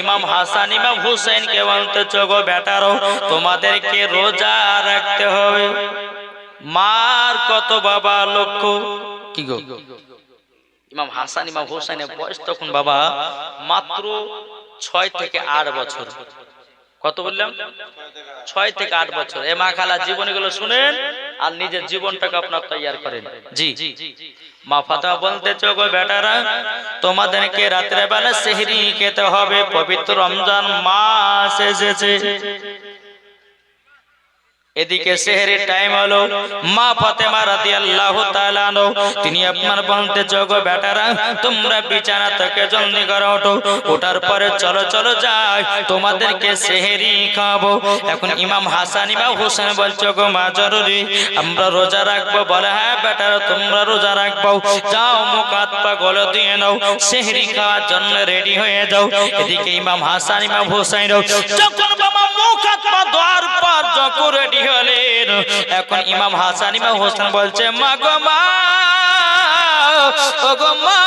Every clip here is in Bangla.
ইমাম হাসান, ইমাম হুসেনকে বলতে তোমাদেরকে রোজা রাখতে হবে। মার কত বাবা লক্ষ্য? কি গো? ইমাম হাসান, ইমাম হুসেনের বয়স তখন বাবা মাত্র ছয় থেকে আট বছর। কত বললাম? ছয় থেকে আট বছর। এ মা খালা জীবনীগুলো শুনেন আর নিজের জীবনটাকে আপনার তৈয়ার করেন। জি জি। বলতে চোখ বেটারা তোমাদেরকে রাত্রে বেলা সেহরি খেতে হবে পবিত্র রমজান মাস এসেছে। এদিকে সেহরির টাইম হলো। মা ফাতেমা রাদিয়াল্লাহু তাআলা আনহু। তিনি আপনার বলতে যোগ বেটারা তোমরা বিছানা থেকে জলদি করে ওঠো। ওঠার পরে চলো চলো যাই। তোমাদেরকে সেহরি খাব এখন ইমাম হাসান, ইমাম হোসেন বলছো গো মা, জরুরি। আমরা রোজা রাখব বলে হ্যাঁ বেটারা, তোমরা রোজা রাখব। যাও, মুখ, হাত, পা, গলে দিয়ে নাও। সেহরি খাওয়ার জন্য রেডি হয়ে যাও। এদিকে ইমাম হাসান, ইমাম হোসেন যখন বাবা মুখ, হাত, পা দোয়ার পর যখন রেডি হলেন এখন ইমাম হাসান ইমাম হোসেন বলছে মা গো মা ও গো মা।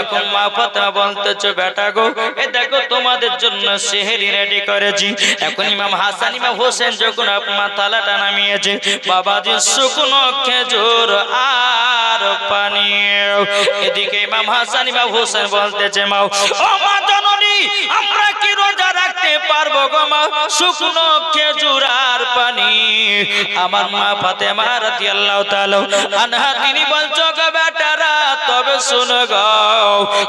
এখন মা ফাতেমা বলতেছে, বেটা গো, এ দেখো তোমাদের জন্য সেহরি রেডি করেছি। এখন ইমাম হাসান, ইমাম হোসেন যখন আপনার থালাটা নামিয়েছে, বাবাজি, শুকনো খেজুর আর পানি এদিকে ইমাম হাসান, ইমাম হোসেন বলতেছে মাও ও মা জননী, আমরা কি রোজা রাখতে পারব গো মা? শুকনো খেজুর আর পানি। আমার মা ফাতেমা রাদিয়াল্লাহু তাআলা আনহা, তিনি বলছো গো বেটারা তবে শুনো গো।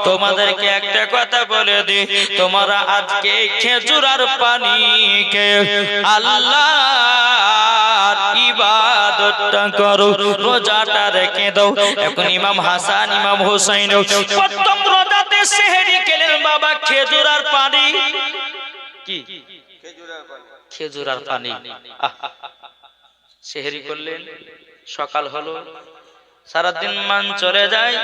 তোমাদেরকে একটা কথা বলে দি তোমরা আজকে খেজুর আর পানি কে আল্লাহ ইবাদতটা সেহরি পানি। কি? খেজুর পানি। আহ, করলেন সকাল হলো। সারাদিন মান চলে যায়।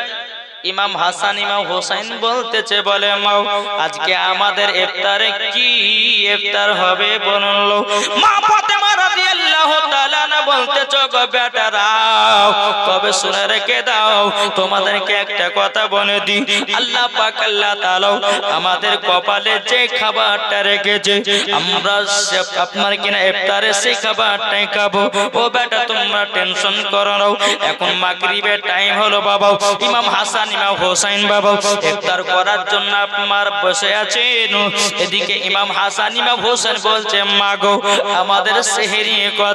ইমাম হাসান, ইমাম হোসাইন বলতেছে, বলে, মাও, আজকে আমাদের ইফতারে কি ইফতার হবে বলল মা ফাতেমা রাদিয়াল্লাহু একটা কথা বলে দি আল্লাহ আমাদের কপালে যে খাবারটা রেখেছে, আমরা আপনার কিনা ইফতারে সেই খাবারটাই খাব। ও বেটা, তোমরা টেনশন করো না। এখন মাগরিবের টাইম হলো বাবা ইমাম হাসান, ইমাম হোসাইন বাবা ইফতার করার জন্য আপনার বসে আছেন। এদিকে ইমাম হাসান, ইমাম হোসেন বলছে, মাগো, আমাদের সেহেরি কথা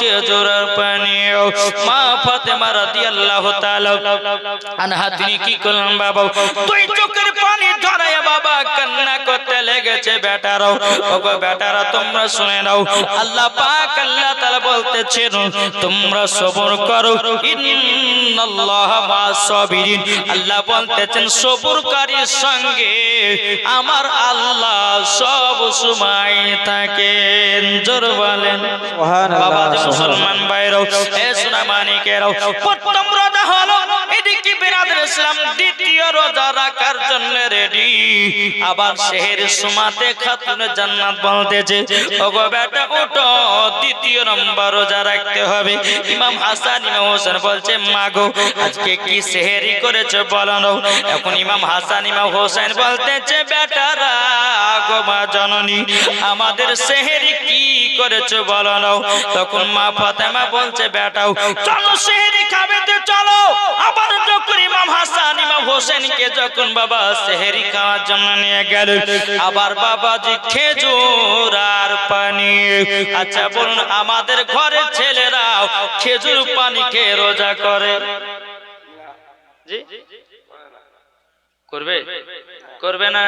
খেজুর আর পানি। মা ফাতেমা রাদিয়াল্লাহু তাআলা আনহা, তিনি কি করলেন বাবা? তুই চোখের পানি বাবা কান্না করতে লেগেছে বেটারাও। ওগো বেটারা তোমরা শুনে নাও। আল্লাহ পাক আল্লাহ তাআলা বলতেছেন তোমরা সবর করো। ইন্নাল্লাহ মাসাবিরিন আল্লাহ বলতেছেন সবরকারীর সঙ্গে আমার আল্লাহ সব সময় থাকেন। জোর বলেন। বাবা মুসলমান ভাইরাও এ সোনা মানিকেরাও প্রথম রোজা হলো এদিকে বিরাদর ইসলাম দ্বিতীয় রোজা রাখার জন্য রেডি। আবার শেহের সুমাতে খাতুন জান্নাত বলতেছে, ওগো বেটা ওঠো দ্বিতীয় নম্বর রোজা রাখতে হবে। ইমাম হাসান ইমাম হোসেন বলছে, মাগো, আজকে কি সেহেরি করেছে বলো এখন ইমাম হাসান ইমাম হোসেন বলতেছে, বেটারা, গো মা জননী, আমাদের সেহেরি কি করেছে বলো তখন মা ফাতেমা বলছে, বেটাও, চলো সেহেরি খাবে তো চলো আবার যখন ইমাম হাসান ইমাম হোসেনকে যখন বাবা সেহেরি খাওয়ার জন্য নিয়ে গেল, আবার বাবাজি খেজুর আর পানি। আচ্ছা বলুন, আমাদের ঘরের ছেলেরাও খেজুর পানি খেয়ে রোজা করে? করবে? করবে না?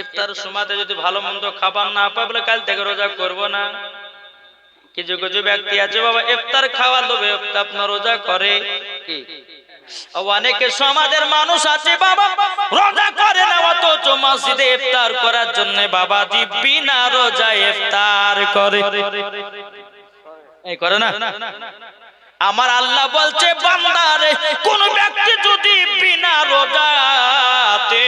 ইফতার সময়তে যদি ভালো মন্দ খাবার না পায়, বলে কাল থেকে রোজা করব না। কিছু কিছু ব্যক্তি আছে, বাবা, ইফতার খাওয়া লোভে আপনার রোজা করে। কি? অনেকে সমাজের মানুষ আছে, বাবা, রোজা করে না মসজিদে ইফতার করার জন্য বাবাজি বিনা রোজায় ইফতার করে। এই, করে না? আমার আল্লাহ বলছে বান্দারে কোন ব্যক্তি যদি বিনা রোজাতে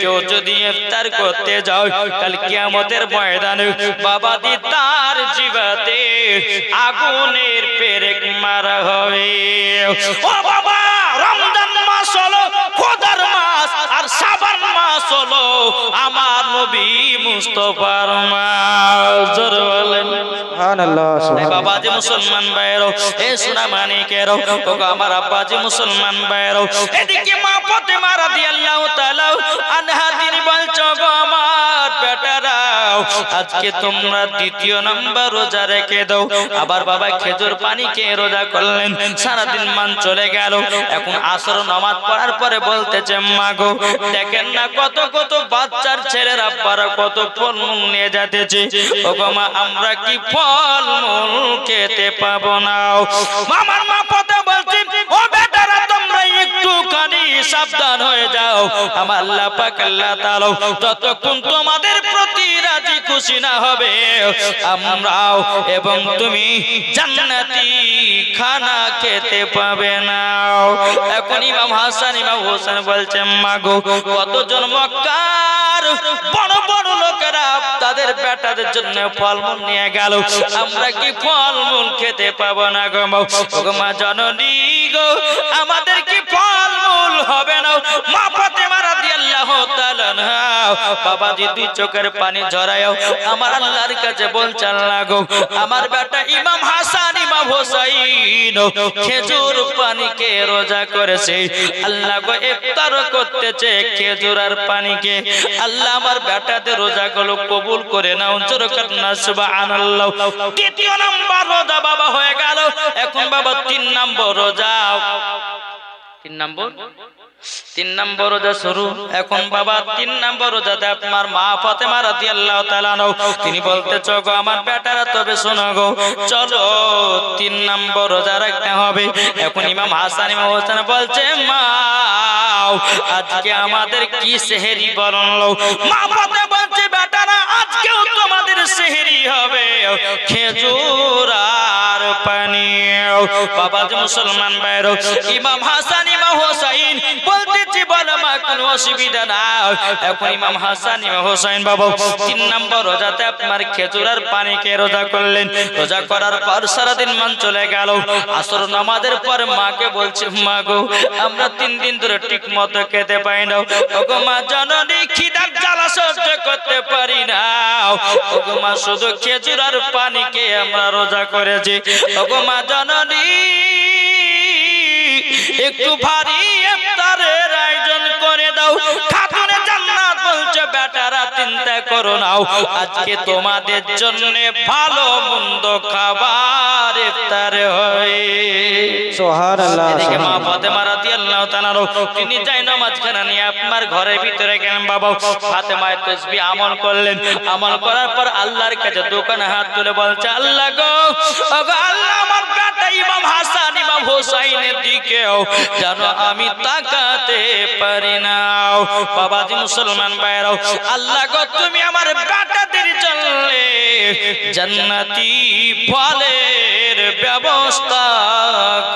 কেউ যদি ইফতার করতে যাও কাল কিয়ামতের ময়দানে বাবা দি তার জীবাতে আগুনের পেরেক মারা হবে। ও বাবা! খোদার আর সাবান মাস হলো আমার নবী মুস্তফার মাস। বলেন। বাবা যে মুসলমান বাইরো এ সোনা মানিকেরও ওগো আমার আব্বা যে মুসলমান বাইরো এদিকে মা ফাতেমা রাদিয়াল্লাহু তাআলা আনহা তিনি বলছো গো আমার বেটারাও আজকে তোমরা দ্বিতীয় নাম্বার রোজা রেখে দাও। আবার বাবা খেজুর পানি খেয়ে রোজা করলেন। সারাদিন মান চলে গেল। এখন আসর নামাজ পড়ার পরে বলতেছে মা গো দেখেন না কত কত বাচ্চার ছেলের পারা কত ফল মূল নিয়ে যেতেছে ওগমা আমরা কি ফল মূল খেতে পাবো না? আমার মা কথা বলছি, ও বেটারা একটুখানি সাবধান হয়ে যাও। আমার আল্লাহ পাক আল্লাহ তোমাদের প্রতি রাজি খুশি না হবে, আমরাও এবং তুমি জান্নাতি খানা খেতে পাবে না। এখন ইমাম হাসান, ইমাম হোসেন কতজন মক্কার বড় বড় লোকেরা তাদের বেটাদের জন্য ফলমূল নিয়ে গেল। আমরা কি ফলমূল খেতে পাবো না গো? মা? জননী গো, আমাদের কি ফলমূল হবে না। মা ফাতেমা রাদিয়াল্লাহু তাআলা দুই চোখের পানি ঝরায়ও, আমার আল্লাহর কাছে লাগো আমার বেটা ইমাম হাসান, ইমাম হোসাইন, খেজুর রোজা করেছে? আল্লাহ গো, ইফতার করতেছে খেজুর আর আল্লাহ আমারগুলো কবুল করে নাও জোর করনা সুবহানাল্লাহ। দ্বিতীয় নাম্বার রোজা বাবা হয়ে গেল। এখন বাবা তিন নম্বর রোজা। তিন নম্বর? তিন নম্বর রোজা শুরু। এখন বাবা তিন নম্বর রোজাতে আপনার মা ফাতেমা রাদিয়াল্লাহু তাআলা আনহু। তিনি বলতে গো আমার বেটারা তবে শোনো গো। চলো তিন নম্বর রোজা রাখতে হবে। এখন ইমাম হাসান ইমাম হোসেন বলছে মা আজকে আমাদের কি সেহেরি বলল মা ফাতে বলছে বেটারা আজকেও তোমাদের সেহেরি হবে। খেজুর বাবা যে মুসলমান বাইরো ইমাম হাসান ইমাম হোসাইন বলতেছি বলো কোনো অসুবিধা না এখন ইমাম হাসান, ইমাম হোসাইন বাবা, তিন নম্বর রোজাতে আপনার খেজুর আর পানিকে রোজা করলেন? রোজা করার পর সারাদিন মান চলে গেল। আসর নামাজের পর মাকে বলছে, মা গো, আমরা তিন দিন ধরে ঠিক মতো খেতে পাই না। ওগো মা, জননী খিদার জ্বালা সহ্য করতে পারি না। ওগো মা, শুধু খেজুর আর পানিকে আমরা রোজা করেছি। ওগো মা, জননী একটু ভারী ইফতারের আয়োজন করে দাও। খাতুনে জান্নাত বলছে বেটারা চিন্তা করো নাও আজকে তোমাদের জন্য ভালো মন্দ খাবার ইফতারে হয়। সুবহানাল্লাহ এদিকে মা ফাতেমা রাদিয়াল্লাহু তাআলা তিনি যাই নামাজ খানা নিয়ে আপনার ঘরের ভিতরে গেলেন। বাবা ফাতেমায় তাসবিহ আমল করলেন। আমল করার পর আল্লাহর কাছে দোকানে হাত তুলে বলছে আল্লাহ গো ওগো আল্লাহ আমার বেটা ইমাম হাসান ইমাম হোসাইনের দিকেও যেন আমি তাকাতে পারি না। বাবাজি মুসলমান বাইরাও আল্লাহ গো, তুমি আমার বেটাদের জানলে জান্নাতি ফলের ব্যবস্থা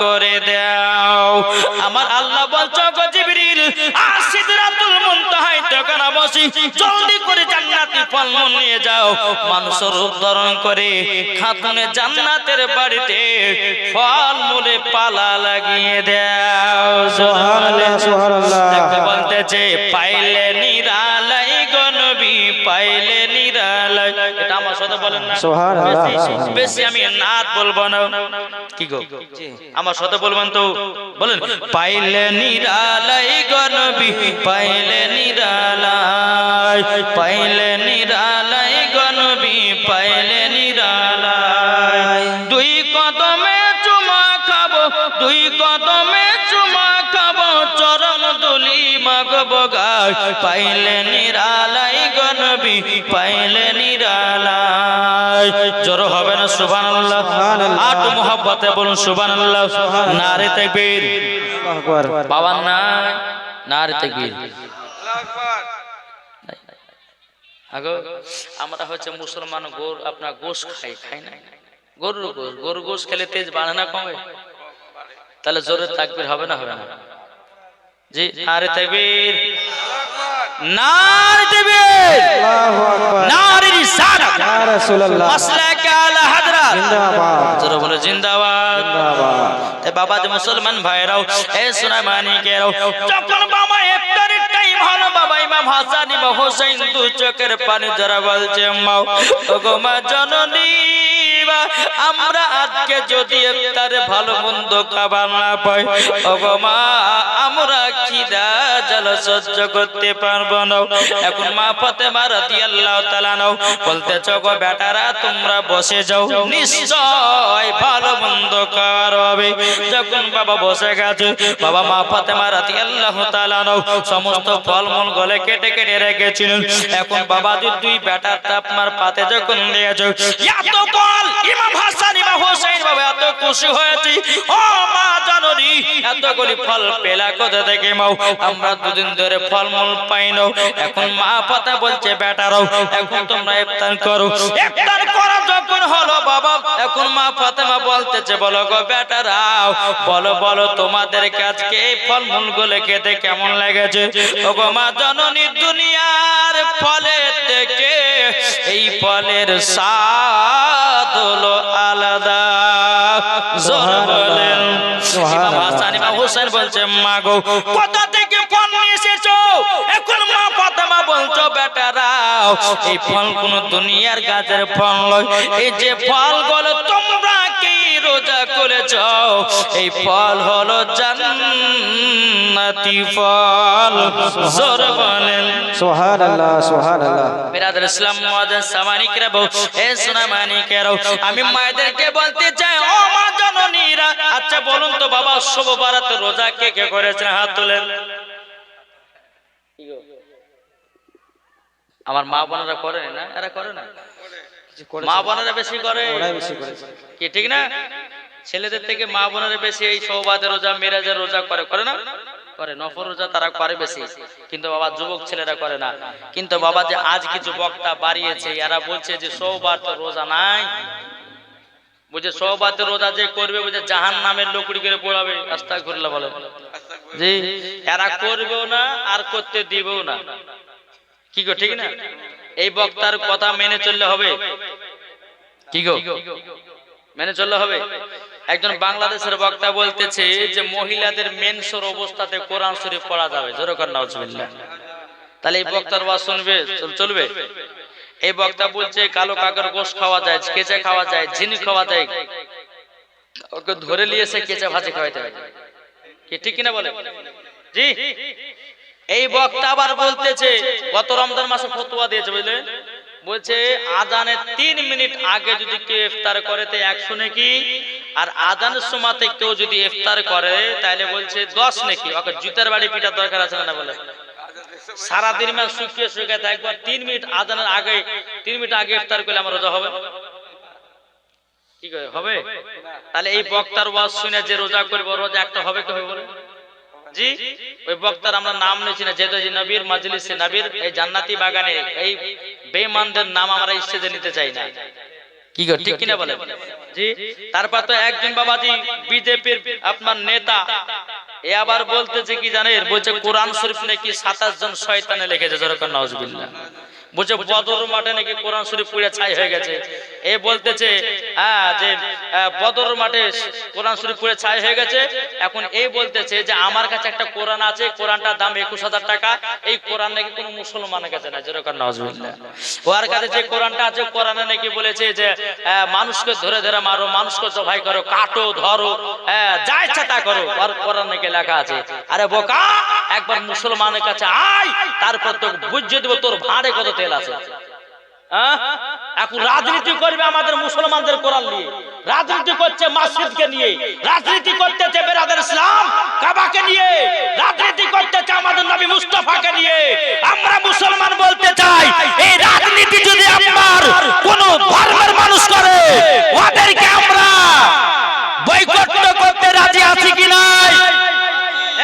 করে দাও। আমার আল্লাহ বলছো গো জিবরিল আসিদরাতুল মুনতাহায় তখন জলদি করে জান্নাতি ফলমূল নিয়ে যাও মানুষের রূপ ধারণ করে খাতুনে জান্নাতের বাড়িতে ফলমূলে পালা লাগিয়ে দাও সুবহানাল্লাহ, সুবহানাল্লাহ। দেখতে বলতেছে পাইলে নিরালাই গনবি পাইলে নিরালাই এটা আমার সাথে বলেন না সুবহানাল্লাহ। বেশি আমি নাত বলব না কি গো? আমার সাথে বলবেন তো? বলেন। পাইলে নিরালাই গনবি পাইলে নিরালাই পাইলে নিরালাই গনবি পাইলে নিরালাই। দুই কদমে চুমা খাব দুই কদমে চুমা খাব চরণ দুলি মাগব গায়। পাইলে নিরালাই গনবি পাইলে নিরালাই। জোর হবে না, সুবহানাল্লাহ। সুবহানাল্লাহ। আট মোহাব্বতে বলুন, সুবহানাল্লাহ। নারে তাকবীর। আল্লাহু আকবার নাই নারে তাকবীর। আমরা হচ্ছে মুসলমান গোর, আপনার গোশ খাই খাই না? গরুর গোশ গরুর গোশ খেলে তেজ বাড়ে না কমে? তাহলে জোরে তাকবির হবে না হবে না। জি আরে তাকবীর। নারে তাকবীর আল্লাহু আকবার। নারে রিসালাত ইয়া রাসূলুল্লাহ। মাসলাকে আলা হাজরাত। জিন্দাবাদ। জোরে বলে জিন্দাবাদ। জিন্দাবাদ। এ বাবা যে মুসলমান ভাইরাও এ সোনা মানিকেরাও যখন বাবা ইফতারের টাইম হলো বাবা ইমাম হাসান ইমাম হোসেন দু চোখের পানি ধরা বলছে মাও ওগো মা জননী আমরা আজকে যদি ইফতারে ভালো মন্দ খাবার না পাই মা, আমরা খিদা জল সহ্য করতে পারব না। এখন মা ফাতেমা রাদিয়াল্লাহু তাআলা নাও বলতেছ গো বেটারা, তোমরা বসে যাও। নিশ্চয় ভালো মন্দ খাওয়ার হবে। যখন বাবা বসে গেছে, বাবা মা ফাতেমা রাদিয়াল্লাহু তাআলা নাও সমস্ত ফলমূল গলে কেটে কেটে রেখেছিলেন। এখন বাবা, দুই বেটার আপনার পাতে যখন দিয়েছে এত ফল ইমাম হাসান ইমাম হোসেন বাবা, এত খুশি হয়েছি। ও মা জননী এতগুলি ফল পেলা মাও? আমরা দুদিন ধরে ফলমূল পাই না। এখন মা পাতা বলছে বেটারাও এখন তোমরা ইফতার করো। ইফতার যখন হলো বাবা, এখন মা ফাতেমা বলতেছে, বলো গো বেটারাও বলো বলো তোমাদের আজকে এই ফলমূলগুলো খেতে কেমন লেগেছে? ও গো মা জননী, দুনিয়ার ফলের থেকে এই ফলের স্বাদ হলো আলাদা। জোর বলেন ইমাম হাসান ইমাম হোসেন বলছে মা গো কোথা থেকে ফল নিয়ে এসেছ? এখন মা ফাতেমা বলছো বেটারাও এই ফল কোন দুনিয়ার গাছের ফল নয়। এই যে ফলগুলো তোমরা কি রোজা করেছ এই ফল হলো জান্নাতি ফল। জোর বলেন। সুবহানাল্লাহ সুবহানাল্লাহ। বিরাদর ইসলাম মুআজ্জিন সামানিকরা বউ এ সোনা মানিকেরাও আমি মায়েদেরকে বলতে চাই ও মা জননীরা আচ্ছা বলুন তো বাবা শুভ বারাতে রোজা কে কে করেছেন? হাত তুলেন। আমার মা বোনেরা করে না? এরা করে না? মা বোনেরা বেশি করে। কি ঠিক না? ছেলেদের থেকে মা বোনেরা বেশি এই সৌবাদের রোজা মেরাজের রোজা করে করে না? করে নফর রোজা তারা করে বেশি। কিন্তু বাবা যুবক ছেলেরা করে না। কিন্তু বাবা যে আজ কিছু বক্তা বাড়িয়েছে এরা বলছে যে সৌবার তো রোজা নাই। বুঝে সৌবাতে রোজা যে করবে বুঝে জাহান নামের লোকড়ি করে পড়াবে। আস্তা ঘুরলে বলে। জি এরা করবেও না আর করতে দিবেও না। কি গো ঠিক না? এই বক্তার কথা মেনে চললে হবে। কি গো? মেনে চললে হবে। একজন বাংলাদেশের বক্তা বলতেছে যে, মহিলাদের মেনসর অবস্থাতে কোরআন শরীফ পড়া যাবে। জোরকার নাউজুবিল্লাহ তাহলে এই বক্তার ওয়াজ শুনবে চলবে? এই বক্তা বলছে, কালো কাকের গোশ খাওয়া যায়, কেঁচা খাওয়া যায়, ঝিনি খাওয়া যায়। ওকে ধরে নিয়েছে কেঁচা ভাজি খাওয়াইতে হবে। কি, ঠিক কিনা বলে? জি? এই বক্তা আবার বলতেছে গত রমজান মাসে ফতোয়া দিয়েছে বুঝলে বলছে আজানের তিন মিনিট আগে যদি কেউ ইফতার করে তো একশো নাকি? আর আজানের সময়তে কেউ যদি ইফতার করে তাহলে বলছে দশ নাকি? ওকে জুতার বাড়ি পিটার দরকার আছে না বলে সারা দিন মাস শুকিয়ে শুকিয়ে থাকব তিন মিনিট আজানের আগে তিন মিনিট আগে ইফতার করলে আমার রোজা হবে? কি হবে? তাহলে এই বক্তার ওয়াজ শুনে যে রোজা করব রোজা একটা হবে কি হবে বলে জি ওই বক্তার আমরা নাম নিয়েছি না যেহেতু নবীর মাজলিসে নবীর এই জান্নাতি বাগানে এই বেঈমানদের নাম আমরা নিতে চাই না। কি গো ঠিক কিনা বলে জি? তারপর তো একজন বাবাজি বিজেপির আপনার নেতা এ আবার বলতেছে কি জানেন বলছে কোরআন শরীফ নাকি সাতাশ জন শয়তানে লিখেছে জরকার নওয়াজবিল্লাহ বলছে বদর মাঠে নাকি কোরআন শরীফ পুড়ে ছাই হয়ে গেছে। এ বলতেছে যে বদর মাঠে কোরআন শরীফ পুড়ে ছাই হয়ে গেছে। এখন এই বলতেছে যে, আমার কাছে একটা কোরআন আছে, কোরআনটার দাম একুশ হাজার টাকা। এই কোরআন নাকি কোনো মুসলমানের কাছে না যেরকম নজরুল্লাহ ওর কাছে যে কোরআনটা আছে, কোরআনে নাকি বলেছে যে মানুষকে ধরে ধরে মারো, মানুষকে জবাই করো, কাটো, ধরো যা ইচ্ছা তা করো। আর কোরআন নাকি লেখা আছে। আরে বোকা! একবার মুসলমানের কাছে আয়, তারপর তো বুঝিয়ে দেবো তোর ভাড়ে কত তেল আছে। হ্যাঁ? এখন রাজনীতি করবে আমাদের মুসলমানদের কোরআন নিয়ে। রাজনীতি করছে মসজিদকে নিয়ে। রাজনীতি করতেছে বেরাদের ইসলাম কাবাকে নিয়ে। রাজনীতি করতেছে আমাদের নবী মুস্তাফাকে নিয়ে। আমরা মুসলমান বলতে চাই, এই রাজনীতি যদি আপনার কোন ধর্মের মানুষ করে, ওদেরকে আমরা বয়কট করতে রাজি আছি কি নাই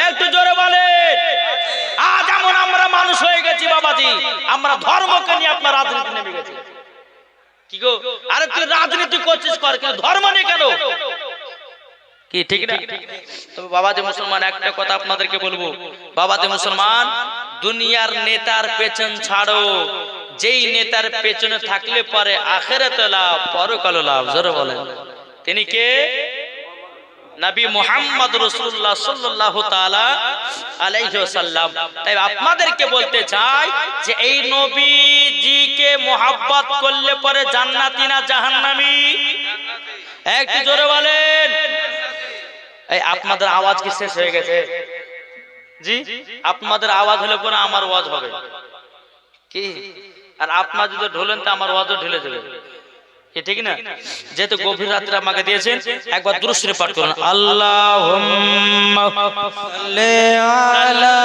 একটু জোরে বলেন আজ এমন আমরা মানুষ হয়ে গেছি বাবাজি, আমরা ধর্মকে নিয়ে আপনার রাজনীতি নেমে গেছি। কি গো? আরে তুই রাজনীতি করছিস কর ধর্ম কেন? কি, ঠিক না? তবে মুসলমান, একটা কথা আপনাদেরকে বলব। মুসলমান, দুনিয়ার নেতার পেছন ছাড়ো। যেই নেতার পেছনে থাকলে পরে আখেরাত লাভ পরকাল লাভ, জোরে বলেন। তিনি কে? নবী মোহাম্মদ রসুল্লাহ সাল্লাল্লাহু তাআলা আলাইহি ওয়াসাল্লাম। তাই আপনাদেরকে বলতে চাই যে এই নবীজিকে মোহাব্বত করলে পরে জান্নাতি না জাহান্নামী? একটু জোরে বলেন। এই আপনাদের আওয়াজ কি শেষ হয়ে গেছে? জি? আপনাদের আওয়াজ হলে পরে আমার ওয়াজ হবে। কি? আর আপনার যদি ঢোলেন তো আমার ওয়াজও ঢেলে দেবে। ঠিক না? যেহেতু গভীর রাত্রে আমাকে দিয়েছেন একবার দুরুস্তুরে পাঠ করুন। আল্লাহ আলা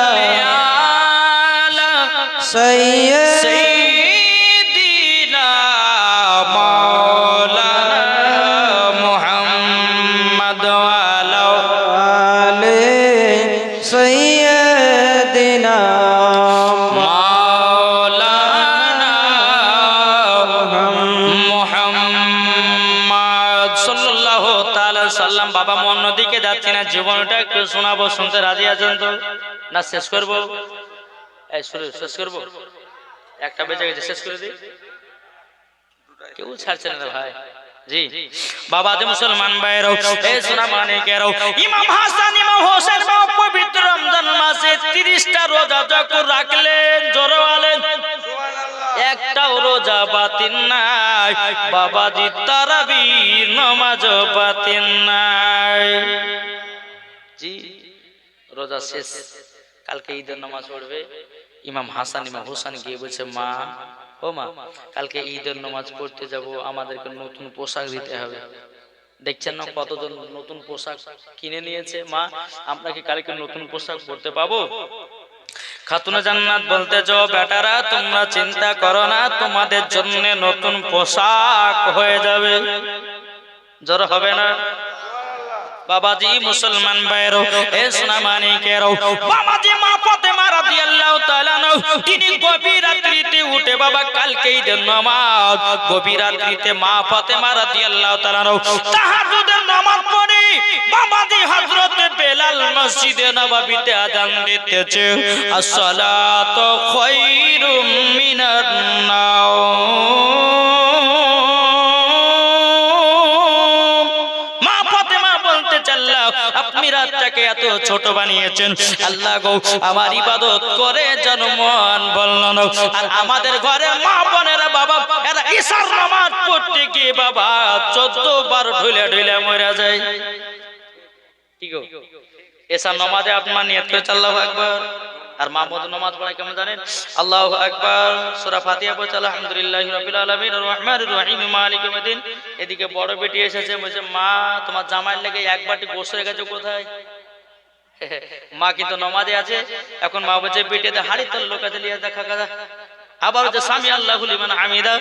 শোনাবো শুনতে রাজি আছেন তো? না, শেষ করব? শেষ করব? একটা বেজে গেছে, শেষ করে দিই? কেউ ছাড়ছে না ভাই। জি। বাবা যে মুসলমান ভাইরাও এ সোনা মানিকেরাও, ইমাম হাসান, ইমাম হোসেন বা পবিত্র রমজান মাসে 30টা রোজা যখন রাখলেন, জোরে বলেন, একটাও রোজা বাতিল নাই। বাবাজি তারাবি নমাজ বাতিল নাই। জি। রোজা শেষ, কালকে ঈদের নামাজ পড়বে। ইমাম হাসান, ইমাম হোসেন গিয়ে বলছে, মা, ও মা, কালকে ঈদের নামাজ পড়তে যাব, আমাদেরকে নতুন পোশাক দিতে হবে। দেখছেন না কতজন নতুন পোশাক কিনে নিয়েছে? মা, আমরা কি কালকে নতুন পোশাক পড়তে পাবো? খাতুনে জান্নাত বলতে, যাও বেটারা, তোমরা চিন্তা করো না, তোমাদের জন্য নতুন পোশাক হয়ে যাবে। জ্বর হবে না? বাবাজি মুসলমান ভাইরো এ সোনা মানিকেরও বাবাজি মা ফাতেমা রাদিয়াল্লাহু তাআলা নও তিনি গভীর রাত্রিতে উঠে বাবা কালকে ঈদের নামাজ। গভীর রাত্রিতে মা ফাতেমা রাদিয়াল্লাহু তাআলা নও তাহাজ্জুদের নামাজ পড়ে। বাবাজি হযরত বেলাল মসজিদে নববীতে আযান দিতেছে আসসালাতু খায়রুম মিনান নাওম। ছোট বানিয়েছেন। আল্লাহ গো, আমার ইবাদত করে জন্মন বললেন আর আমাদের ঘরে মা বোনেরা, বাবা, এরা ঈশার নামাজ পড়তে গিয়ে বাবা, চোদ্দ বার ঢুলে ঢুলে মরে যায়। কি গো? এসা নমাজে আপনার নিয়ত করে আল্লাহ একবার আর মাহমুদ নমাজ পড়া কেমন জানেন? আল্লাহ আকবার। সূরা ফাতিহা পড়ছে, আলহামদুলিল্লাহি রাব্বিল আলামিন। আর রহিম, মালিক এদিকে বড় বেটি এসেছে, বলছে, মা, তোমার জামাইয়ের লেগে এক বাটি গোশ গেছে কোথায়? মা কিন্তু নমাজে আছে, এখন মা বলছে বেটিতে হাড়ি তোর লোক আছে লিয়ে দেখা কাজা আবার যে স্বামী আল্লাহ লিমান হামিদা।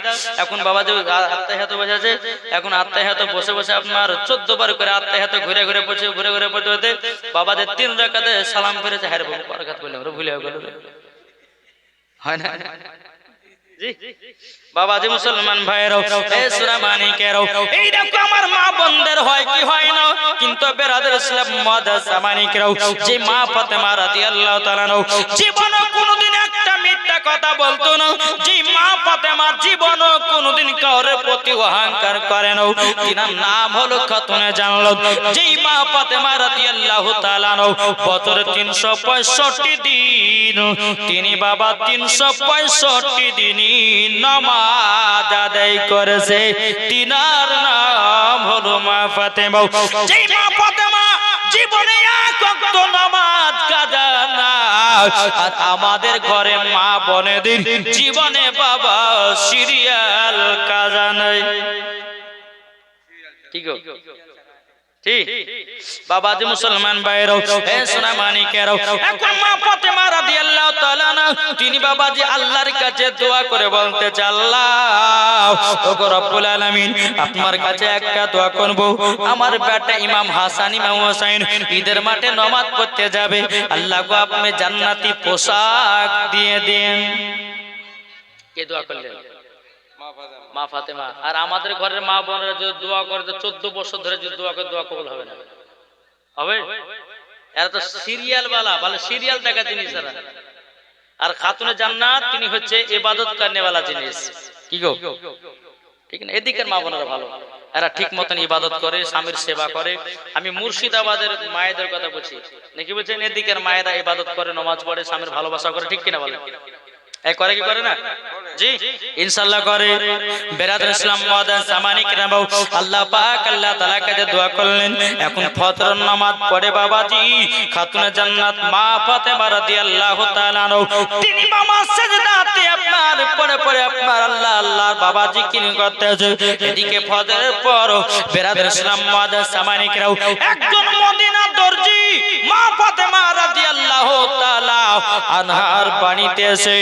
এখন বাবা যে আত্মাহাত বসে আছে, এখন আত্মাহাত বসে বসে আপনার চোদ্দ বার করে আত্মাহাত ঘুরে ঘুরে বসে, ঘুরে ঘুরে পড়তে হতে বাবাদের তিন রাকাতে সালাম ফিরেছে হ্যাঁ বাবু, বরকাত বললাম ভুলে গেল। হয় না? জি? বাবা যে মুসলমান ভাইরাও এ সুরা মানিকেরাও এই দেখো আমার মা বন্ধের হয় কি হয় না? কিন্তু বেরাদের ইসলাম মাদ্রাসা মানিকেরাও যে মা ফাতেমা রাদিয়াল্লাহু তাআলা নাও জীবন কোনোদিন একটা মিথ্যা কথা বলতো না। যে মা ফাতেমা জীবন কোনোদিন কাউরে প্রতি অহংকার করে না। তিনার নাম হলো খাতুনে জানলো যেই মা ফাতেমা রাদিয়াল্লাহু তাআলা নাও বছরে 365 দিন। তিনি বাবা 365 দিনই নামাজ আদায় করেছে। তিনার নাম হলো মা ফাতেমা। যেই মা ফাতেমা জীবনে এক ওয়াক্ত নামাজ কাজা আমাদের ঘরে মা বোনেদের জীবনে বাবা সিরিয়াল কাজা নাই। ঠিক বাবাজি মুসলমান ভাইরাও এ সোনা মানিকেরাও এখন মা ফাতেমা রাদিয়াল্লাহু তিনি বাবাজি আল্লাহর কাছে দোয়া করে বলতে আল্লাহ, ওগো রব্বুল আলামিন, আপনার কাছে একটা দোয়া করব। আমার বেটা ইমাম হাসান, ইমাম হোসেন ঈদের মাঠে নামাজ পড়তে যাবে। আল্লাহ গো আপনি জান্নাতি পোশাক দিয়ে দেন। কে দোয়া করলেন। মা ফাতেমা, আর আমাদের ঘরের মা বোনেরা যদি দোয়া করে, তো চোদ্দ বছর ধরে যদি দোয়া করে, দোয়া কবুল হবে না। হবে? এরা তো সিরিয়াল বালা বলে সিরিয়াল দেখা জিনিস এরা। আর খাতুনে জান্নাত, তিনি হচ্ছে ইবাদত করনেওয়ালা জিনিস। কি গো? ঠিক না? এদিকের মা বোনেরা ভালো। এরা ঠিক মতন ইবাদত করে, স্বামীর সেবা করে। আমি মুর্শিদাবাদের মায়েদের কথা বলছি। নাকি বলছেন এদিকের মায়েরা ইবাদত করে, নমাজ পড়ে, স্বামীর ভালোবাসা করে, ঠিক কিনা বলে এ করে কি করে না? ইনশাআল্লাহ করে। বেরাদুল ইসলাম কিরামাও আল্লাহ পাক, আল্লাহ কাছে দোয়া করলেন। এখন ফজর নামাজ পড়ে বাবাজি জান্নাত মা ফাতেমা রাদিয়াল্লাহু তাআলা আনহু। তিনি মামা আপনার আপনার আল্লাহ আল্লাহ বাবাজি কি করতেছে? এদিকে ফজরের পর বেরাদুল ইসলাম কিরাও একজন মদিনা দর্জি মা ফাতেমা রাদিয়াল্লাহু তাআলা আনহার বাণীতে এসে,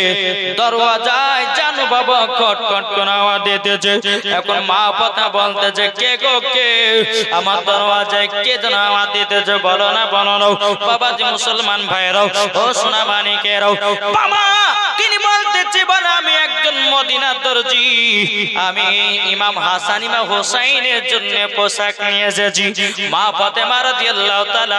দরওয়াজায় জানু বাবা, কট কট করে আওয়াজ দিতেছে। এখন মা পাতা বলতেছে, কে গো কে? আমার দরওয়াজায় কে যেন আওয়াজ দিতেছে, বলো না বলো না। বাবাজি মুসলমান ভাইরাও, ও সোনা মানিকেরাও বাবা বলে আমি একজন মদিনা দর্জি। আমি ইমাম হাসান, ইমাম হোসাইনের জন্য পোশাক নিয়ে এসেছি। মা ফাতেমা রাদিয়াল্লাহু তাআলা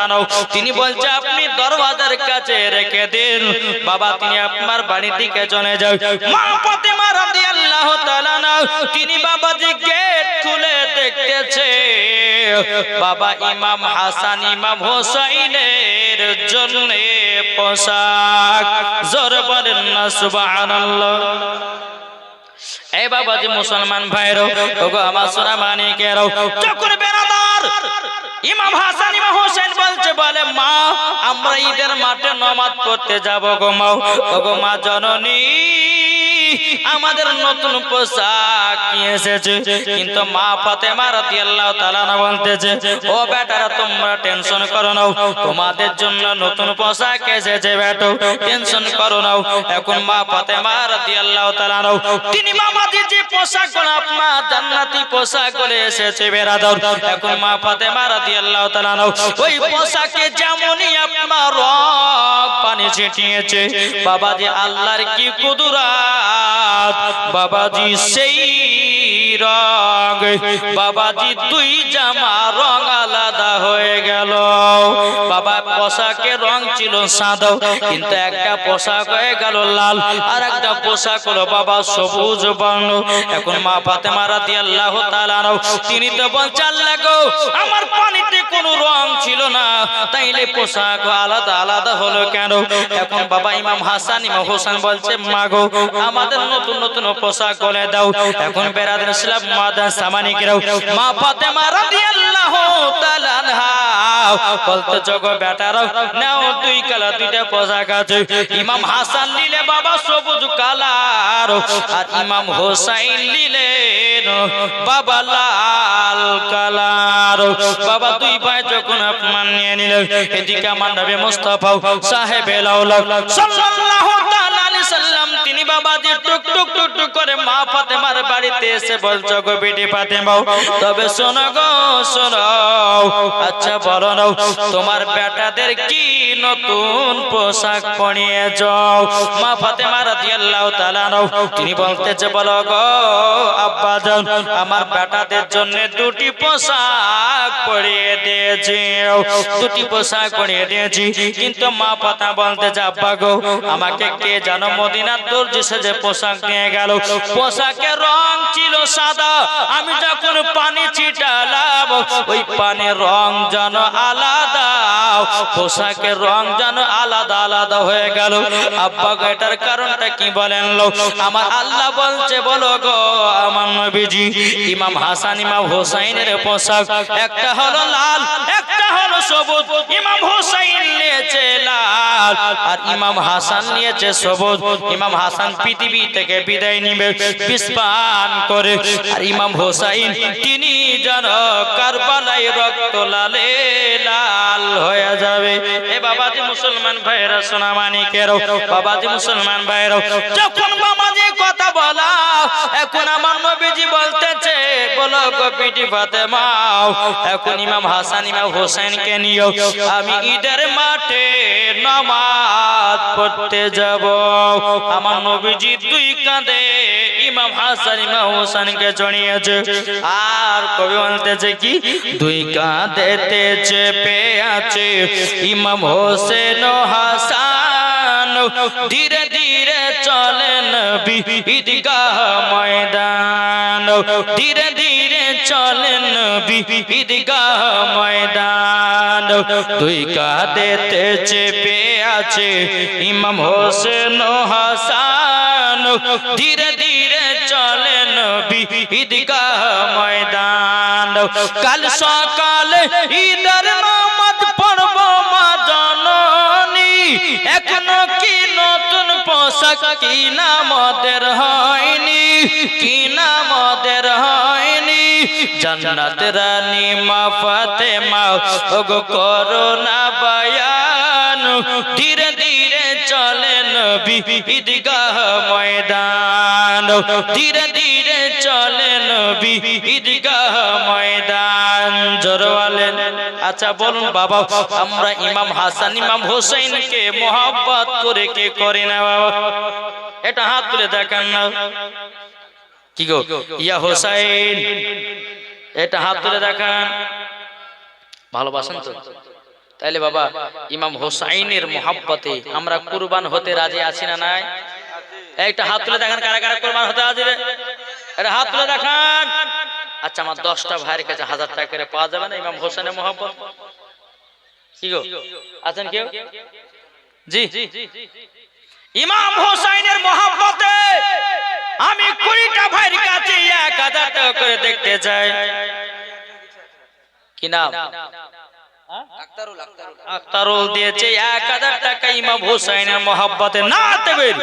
তিনি বলছে, আপনি দরওয়াজার কাছে রেখে দিন। বাবা, তিনি আপনার বাড়ি দিকে চলে যাও মা ফাতেমা রাদিয়াল্লাহু তাআলা তিনি বাবাজি গেট খুলে দেখতেছে। বাবা, ইমাম হাসান, ইমাম হোসাইনের জন্য পোশাক। জোর বলেন না, সুবহানাল্লাহ। এই যে মুসলমান ভাইর আমার সোনা বলছে, বলে, মা, আমরা ঈদের মাঠে নমাজ পড়তে যাব গো মা। ওগো মা, জননী আমাদের নতুন পোশাক এসেছে। কিন্তু মা ফাতেমা রাদিয়াল্লাহু তাআলা না বলতেছে, ও বেটারা, তোমরা টেনশন করো না তোমাদের জন্য নতুন পোশাক এসেছে বেটো। টেনশন করো না এখন মা ফাতেমা রাদিয়াল্লাহু তাআলা তিনি মামাজি যে পোশাক পোশাক মা ওই পোশাকে পানি বাবাজি আল্লাহর কি কুদরাত? বাবাজি সেই রং, বাবাজি দুই জামা রং আলাদা হয়ে গেল। বাবা পোশাকের রং ছিল সাদা, কিন্তু একটা পোশাক হয়ে গেল লাল আর একটা পোশাক হলো বাবা সবুজ বর্ণ এখন মা ফাতেমা রাদিয়াল্লাহু তাআলা আনহু, তিনি তো বলছে আল্লাহ গো, আমার পানিতে কোনো রং ছিল না। তাইলে পোশাক আলাদা আলাদা হলো কেন? এখন বাবা ইমাম হাসান, ইমাম হোসেন বলছে মাগো আমাদের নতুন নতুন পোশাক গলে দাও। এখন বেরাদের ইসলাম মাদান মা ফাতেমা রাদিয়াল্লাহু তাআলা আনহা, বলতে, জগো বেটারাও নাও দুই কালা, দুইটা পোশাক আছে। ইমাম হাসান নিলে বাবা সবুজ কালার, আর ইমাম হোসাইন নিলেন বাবা লাল কালার। বাবা দুই ভাই যখন আপমান নিয়ে নিলেন এদিকে আমার নবী মুস্তাফা সাহেব সাল্লাল্লাহু তাআলা আলাইহি সাল্লাম, তিনি বাবা যে টুক টুক টুক টুক করে মা ফাতেমার বাড়িতে এসে বলছো, গো বেটি ফাতেমা, তবে শোনো গো, শোনো। আচ্ছা বলো না তোমার বেটাদের কি নতুন পোশাক পরিয়ে যাও মা ফাতেমা রাদিয়াল্লাহু তাআলা নাও, তিনি বলতেছে, বলো গো আব্বা জান, আমার বেটাদের জন্য দুটি পোশাক পরিয়ে দিয়েছি। দুটি পোশাক পরিয়ে দিয়েছি, কিন্তু মা পাতা বলতেছে, আব্বা গো, আমাকে কে জানো মদিনার দর্জি সেজে পোশাক নিয়ে গেল? পোশাকের রং ছিল সাদা, আমি যখন পানি ছিটালাম, ওই পানির রং যেন আলাদা, পোশাকের রং যেন আলাদা আলাদা হয়ে গেল। আব্বা এটার কারণটা কি বলেন লোক? আমার আল্লাহ বলছে, বলো গো, আমার নবীজি, ইমাম হাসান, ইমাম হোসাইনের পোশাক, একটা হলো লাল, একটা হলো সবুজ। ইমাম হোসাইন নিয়েছে লাল, আর ইমাম হাসান নিয়েছে সবুজ। ইমাম হাসান পৃথিবী থেকে বিদায় নিবে বিস্পান করে। আর ইমাম হোসাইন, তিনি যেন কারবালাই রক্ত লালে লাল হয়ে যাবে। এ বাবাজি মুসলমান ভাইরা সোনামানি কেরো বাবাজি মুসলমান ভাইরাও যখন বাবাজি কথা বলা। এখন আমার নবীজি বলতেছে, বলো গো পিটি ফাতেমাও এখন ইমাম হাসান, ইমাম হোসেনকে নিও। আমি ঈদের মাঠে নামাজ পড়তে যাব। আমার নবীজি দুই কাঁধে ইমাম হাসান, ইমাম হোসেনকে জড়িয়েছে আর কবি বলতেছে কি, দুই কাঁধেতে চেপে আছে ইমাম হোসেন হাসান। ধীরে ধীরে চলেন ঈদগাহ ময়দান। ধীরে ধীরে চলেন ঈদগাহ ময়দান। দুই কাঁধেতে চেপে আছে ইমাম হোসেন হাসান। ধীরে ধীরে চলেন ঈদগাহ ময়দান। কাল সকালে ঈদের নামাজ পড়ব মা জননী। এখনও পোশাক কি নামদের হয়নি কি নামদের হয়নি। জান্নাত রানী মা ফাতেমা, ওগো করোনা বায়ান, ধীরে ধীরে চলেন ঈদগাহ ময়দান। ধীরে ধীরে চলেন ঈদগাহ ময়দান। জোরওয়ালেন আচ্ছা বলুন বাবা, আমরা ইমাম হাসান, ইমাম হোসেনকে মোহাব্বত করে কে করে না বাবা? এটা হাত তুলে দেখান না। কি গো? ইয়া হোসাইন, এটা হাত তুলে দেখান। ভালোবাসেন তো? তাইলে বাবা, ইমাম হোসাইনের মোহাব্বতে আমরা কুরবান হতে রাজি আছি না নাই? একটা হাত তুলে দেখান, কারা কারা কুরবান হতে রাজি রে? হাত তুলে দেখান। আচ্ছা আমার দশটা ভাইয়ের কাছে হাজার টাকা করে পাওয়া যাবে না ইমাম হোসেনের মোহাব্বত? কি গো? আছেন কেউ? জি। ইমাম হোসাইনের মোহাব্বতে আমি কুড়িটা ভাইয়ের কাছে এক হাজার টাকা করে দেখতে চাই। কি নাম? আক্তারুল দিয়েছে এক হাজার টাকা ইমাম হোসাইনের মহাব্বতে। না দেবেন